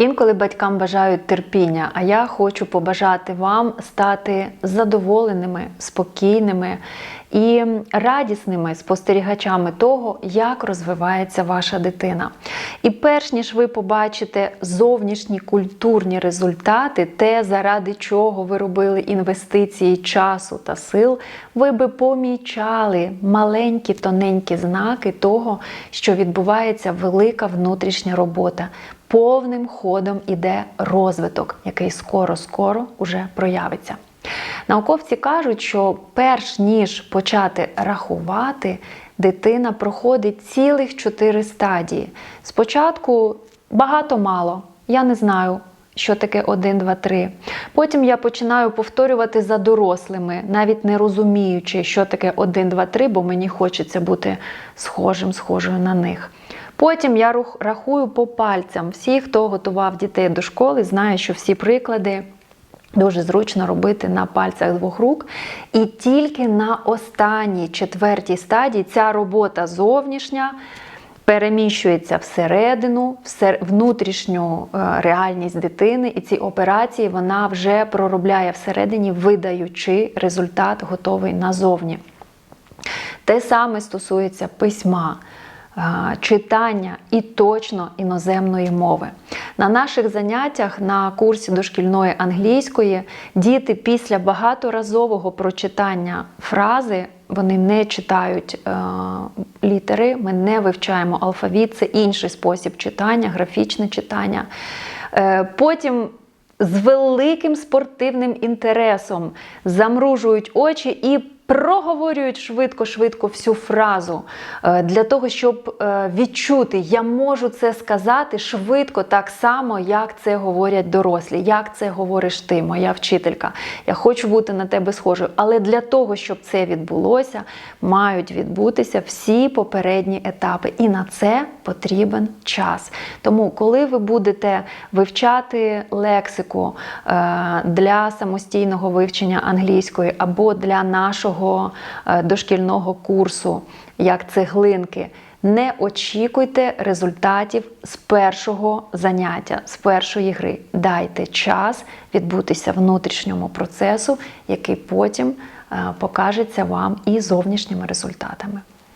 Інколи батькам бажають терпіння, а я хочу побажати вам стати задоволеними, спокійними і радісними спостерігачами того, як розвивається ваша дитина. І перш ніж ви побачите зовнішні культурні результати, те, заради чого ви робили інвестиції часу та сил, ви би помічали маленькі тоненькі знаки того, що відбувається велика внутрішня робота. Повним ходом іде розвиток, який скоро-скоро уже проявиться. Науковці кажуть, що перш ніж почати рахувати, дитина проходить цілих чотири стадії. Спочатку багато-мало, я не знаю. Що таке 1, 2, 3. Потім я починаю повторювати за дорослими, навіть не розуміючи, що таке 1, 2, 3, бо мені хочеться бути схожим, схожою на них. Потім я рахую по пальцям. Всі, хто готував дітей до школи, знає, що всі приклади дуже зручно робити на пальцях двох рук. І тільки на останній четвертій стадії ця робота зовнішня переміщується всередину, внутрішню е, реальність дитини, і ці операції вона вже проробляє всередині, видаючи результат готовий назовні. Те саме стосується письма, читання і точно іноземної мови. На наших заняттях на курсі дошкільної англійської діти після багаторазового прочитання фрази вони не читають е, літери, ми не вивчаємо алфавіт, це інший спосіб читання, графічне читання. Е, потім з великим спортивним інтересом замружують очі і проговорюють швидко-швидко всю фразу е, для того, щоб е, відчути, я можу це сказати швидко, так само, як це говорять дорослі, як це говориш ти, моя вчителька. Я хочу бути на тебе схожою. Але для того, щоб це відбулося, мають відбутися всі попередні етапи. І на це потрібен час. Тому, коли ви будете вивчати лексику е, для самостійного вивчення англійської або для нашого е, дошкільного курсу, як цеглинки, не очікуйте результатів з першого заняття, з першої гри. Дайте час відбутися внутрішньому процесу, який потім е, покажеться вам і зовнішніми результатами.